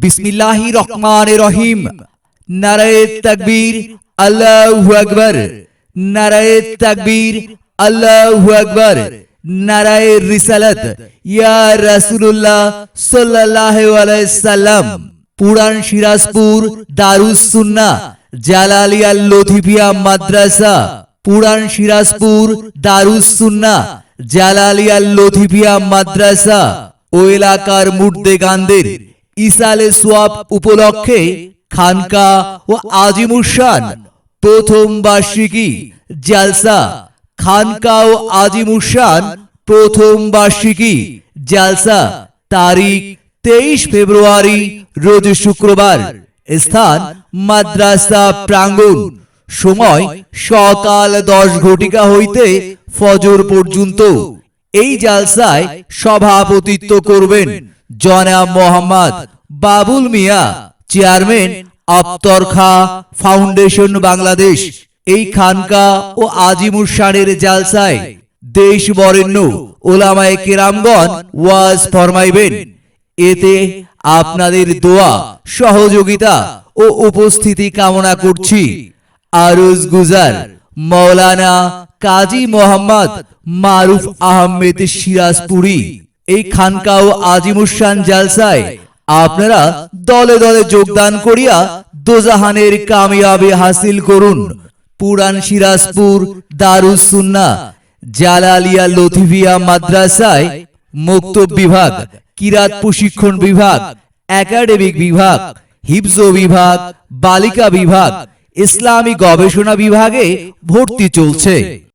বিসমিল্লাহি রহমান রহিম। নারায়ে তাকবীর, আল্লাহু আকবার। নারায়ে তাকবীর, আল্লাহু আকবার। নারায়ে রিসালাত। ইয়া রাসূলুল্লাহ সাল্লাল্লাহু আলাইহি সাল্লাম। পুরান সিরাজপুর দারুস সুন্নাহ জালালিয়া লথিফিয়া মাদ্রাসা। পুরান সিরাজপুর দারুস সুন্নাহ জালালিয়া লথিফিয়া মাদ্রাসা। ও এলাকার মুর্দেগানদের ইসালে সোয়াব উপলক্ষে খানকা ও আজিমুসান প্রথম বার্ষিকী জালসা, খানকা ও আজিমুসান প্রথম বার্ষিকী জালসা, তারিখ তেইশ ফেব্রুয়ারি, রোজ শুক্রবার। স্থান মাদ্রাসা প্রাঙ্গণ। সময় সকাল দশ ঘটিকা হইতে ফজর পর্যন্ত। এই জালসায় সভাপতিত্ব করবেন জনাব মোহাম্মদ বাবুল মিয়া, চেয়ারম্যান আফতর খা ফাউন্ডেশন বাংলাদেশ, এই খানকা ও আজিমুর শানের জালসায় দেশ বরেণ্য ওলামায়ে কেরামগণ ওয়াজ ফরমাইবেন। এতে আপনাদের দোয়া, সহযোগিতা ও উপস্থিতি কামনা করছি। আরজ গুজার মৌলানা কাজী মোহাম্মদ মারুফ আহমেদ সিরাজপুরি। এই খানকা ও আজিমুসান জালসায় আপনারা দলে দলে যোগদান করিয়া দোজাহানের কামিয়াবি হাসিল করুন। পুরান সিরাজপুর দারুস সুন্নাহ জালালিয়া লথিফিয়া মাদ্রাসায় মুক্তব বিভাগ, কিরাত প্রশিক্ষণ বিভাগ, একাডেমিক বিভাগ, হিফজ বিভাগ, বালিকা বিভাগ, ইসলামী গবেষণা বিভাগে ভর্তি চলছে।